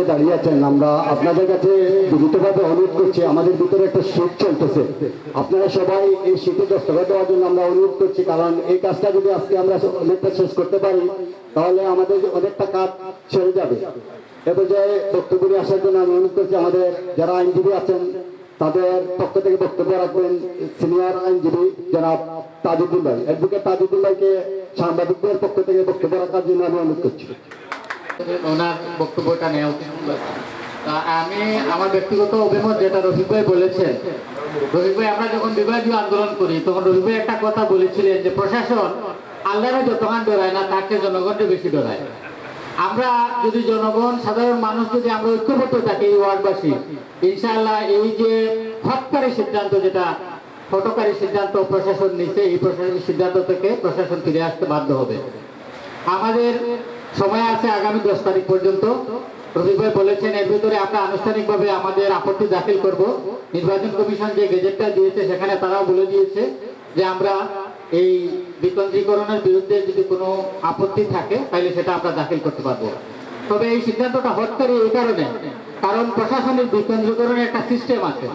যে দাঁড়িয়ে আছেন, আমরা আপনাদের কাছে বিনীতভাবে অনুরোধ করছি, আমাদের ভিতরে একটা শীত চলতেছে। আপনারা সবাই এই শীতে দস্তখত দেওয়ার জন্য আমরা অনুরোধ করছি, কারণ এই কাজটা যদি আজকে আমরা অনেকটা শেষ করতে পারি, তাহলে আমাদের অনেকটা কাজ ছেড়ে যাবে। এ পর্যায়ে বক্তব্য নিয়ে আসার জন্য আমি অনুরোধ করছি, আমাদের যারা আইনজীবী আছেন, তাদের পক্ষ থেকে বক্তব্য রাখবেন সিনিয়র আইনজীবী জনাব তাজুদ্দিন ভাই। অ্যাডভোকেট তাজুদ্দিন ভাইকে সাংবাদিকদের পক্ষ থেকে বক্তব্য রাখার জন্য আমি অনুরোধ করছি। ওনার বক্তব্যটা নেওয়া উচিত আমি আমার ব্যক্তিগত অভিমত যেটা রফিক ভাই বলেছেন, রফিক ভাই, আমরা যখন বিভাগীয় আন্দোলন করি, তখন রফিক ভাই একটা কথা বলেছিলেন যে প্রশাসন আল্লাহরা যতক্ষণ ডরায় না চেয়ে জনগণকে বেশি ডরায়। আমরা যদি জনগণ, সাধারণ মানুষ যদি আমরা ঐক্যবদ্ধ থাকি এই ওয়ার্ডবাসী, ইনশাআল্লাহ এই যে হটকারী সিদ্ধান্ত যেটা হটকারী সিদ্ধান্ত প্রশাসন নিচ্ছে এই প্রশাসনের সিদ্ধান্ত থেকে প্রশাসন ফিরে আসতে বাধ্য হবে। আমাদের সময় আছে আগামী দশ তারিখ পর্যন্ত। রফিক ভাই বলেছেন, এর ভিতরে আমরা আনুষ্ঠানিকভাবে আমাদের আপত্তি দাখিল করব। নির্বাচন কমিশন যে গেজেটটা দিয়েছে, সেখানে তারাও বলে দিয়েছে যে আমরা এই বিকেন্দ্রীকরণের বিরুদ্ধে যদি কোনো আপত্তি থাকে, তাহলে সেটা আমরা দাখিল করতে পারব। তবে এই সিদ্ধান্তটা হটকারী এই কারণে, কারণ প্রশাসনিক বিকেন্দ্রীকরণের একটা সিস্টেম আছে।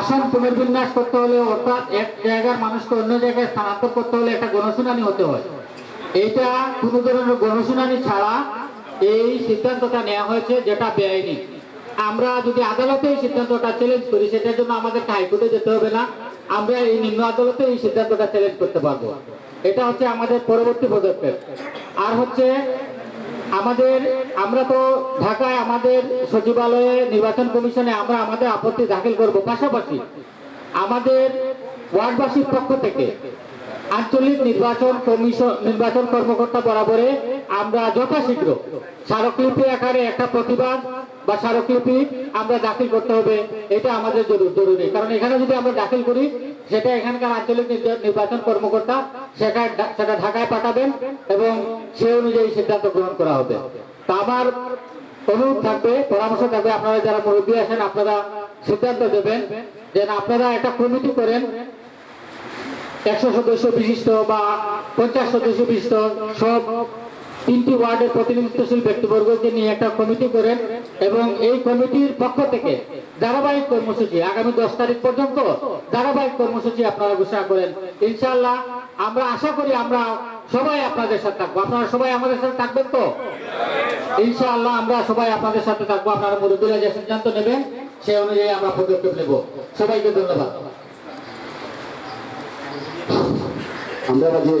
আসন পুনর্বিন্যাস করতে হলে অর্থাৎ এক জায়গার মানুষকে অন্য জায়গায় স্থানান্তর করতে হলে একটা গণশুনানি হতে হয়। এইটা কোনো ধরনের গণশুনানি ছাড়া এই সিদ্ধান্তটা নেওয়া হয়েছে যেটা বেআইনি। আমরা যদি আদালতে এই সিদ্ধান্তটা চ্যালেঞ্জ করি, সেটার জন্য আমাদেরকে হাইকোর্টে যেতে হবে না। আমরা এই নিম্ন আদালতে এই সিদ্ধান্তটা চ্যালেঞ্জ করতে পারব। এটা হচ্ছে আমাদের পরবর্তী পদক্ষেপ। আর হচ্ছে আমাদের, আমরা তো ঢাকায় আমাদের সচিবালয়ে নির্বাচন কমিশনে আমরা আমাদের আপত্তি দাখিল করব পাশাপাশি আমাদের ওয়ার্ডবাসীর পক্ষ থেকে। আঞ্চলিক নির্বাচন কমিশন, নির্বাচন কর্মকর্তা বরাবরে আমরা যথাশীঘ্র স্মারকলিপি আকারে একটা প্রতিবাদ বা স্মারকলিপি আমরা দাখিল করতে হবে, এটা আমাদের জরু- জরুরি। কারণ এখানে যদি আমরা দাখিল করি, সেটা এখানকার আঞ্চলিক নির্বাচন কর্মকর্তা সেটা সেটা ঢাকায় পাঠাবেন এবং সে অনুযায়ী সিদ্ধান্ত গ্রহণ করা হবে। তা আমার অনুরোধ থাকবে, পরামর্শ থাকবে, আপনারা যারা মুরব্বী আছেন, আপনারা সিদ্ধান্ত দেবেন যে আপনারা একটা কমিটি করেন একশো সদস্য বিশিষ্ট বা পঞ্চাশ সদস্য বিশিষ্ট সব তিনটি ওয়ার্ডের প্রতিনিধিত্বশীল ব্যক্তিবর্গকে নিয়ে একটা কমিটি করেন এবং এই কমিটির পক্ষ থেকে ধারাবাহিক কর্মসূচি আগামী দশ তারিখ পর্যন্ত ধারাবাহিক কর্মসূচি আপনারা ঘোষণা করেন। ইনশাআল্লাহ আমরা আশা করি আমরা সবাই আপনাদের সাথে থাকব। আপনারা সবাই আমাদের সাথে থাকবেন তো? ইনশাআল্লাহ আমরা সবাই আপনাদের সাথে থাকব। আপনারা মুরব্বীরা যে সিদ্ধান্ত নেবেন সে অনুযায়ী আমরা পদক্ষেপ নেব। সবাইকে ধন্যবাদ। আমরা যে